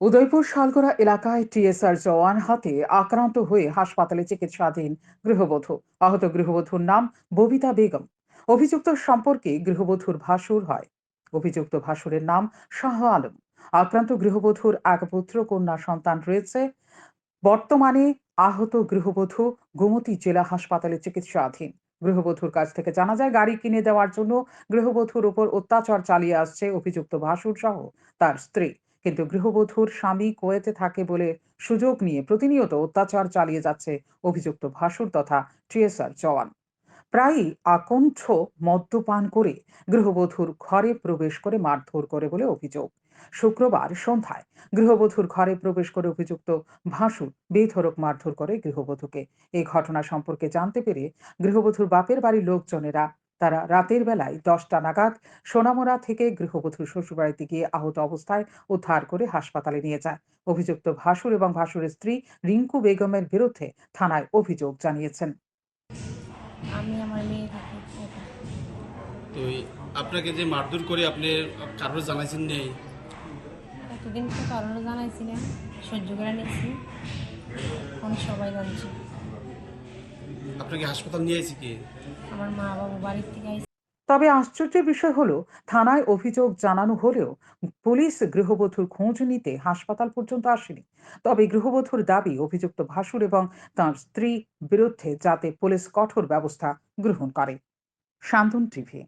উদয়পুর শালগোড়া এলাকায় টিএসআর জওয়ান হাতে আক্রান্ত হয়ে হাসপাতালে চিকিৎসাধীন গৃহবধূ। আহত গৃহবধূর নাম ববিতা বেগম। অভিযুক্ত সম্পর্কে গৃহবধূর ভাসুর হয়। অভিযুক্ত ভাসুরের নাম শাহ আলম। আক্রান্ত গৃহবধূর এক পুত্র, কন্যা সন্তান রয়েছে। বর্তমানে আহত গৃহবধূ গোমতী জেলা হাসপাতালে চিকিৎসাধীন। গৃহবধূর কাছ থেকে জানা যায়, গাড়ি কিনে দেওয়ার জন্য গৃহবধূর উপর অত্যাচার চালিয়ে আসছে অভিযুক্ত ভাসুর সহ তার স্ত্রী। কিন্তু গৃহবধূর স্বামী কুয়েতে থাকে বলে সুযোগ নিয়ে প্রতিনিয়ত অত্যাচার চালিয়ে যাচ্ছে অভিযুক্ত ভাসুর তথা টিএসআর জওয়ান। প্রায়ই আকণ্ঠ মদ্যপান করে গৃহবধূর ঘরে প্রবেশ করে মারধর করে বলে অভিযোগ। শুক্রবার সন্ধ্যায় গৃহবধূর ঘরে প্রবেশ করে অভিযুক্ত ভাসুর বেধরক মারধর করে গৃহবধূকে। এই ঘটনা সম্পর্কে জানতে পেরে গৃহবধূর বাপের বাড়ির লোকজনেরা তারা রাতের বেলায় দশটা নাগাদ সোনামুড়া থেকে গৃহবধূর শ্বশুরবাড়িতে গিয়ে আহত অবস্থায় উদ্ধার করে হাসপাতালে নিয়ে যায়। অভিযুক্ত ভাসুর এবং ভাসুরের স্ত্রী রিঙ্কু বেগমের বিরুদ্ধে থানায় অভিযোগ জানিয়েছেন। আমি আমার মেয়ে। তো আপনাকে যে মারধর করে আপনি কারোর জানাইছেন নেই? এতদিন তো জানাইছি না সহ্য করে এখন সবাই জানছে। আপনাকে হাসপাতাল নিয়ে আইছি কি? আমার মা বাবা বাড়ির থেকে আইসে তবে আশ্চর্যের বিষয় হলো থানায় অভিযোগ জানানো হলেও পুলিশ গৃহবধূর খোঁজ নিতে হাসপাতাল পর্যন্ত আসেনি। তবে গৃহবধূর দাবি অভিযুক্ত ভাসুর এবং তার স্ত্রী বিরুদ্ধে যাতে পুলিশ কঠোর ব্যবস্থা গ্রহণ করে। শান্তন টিভি।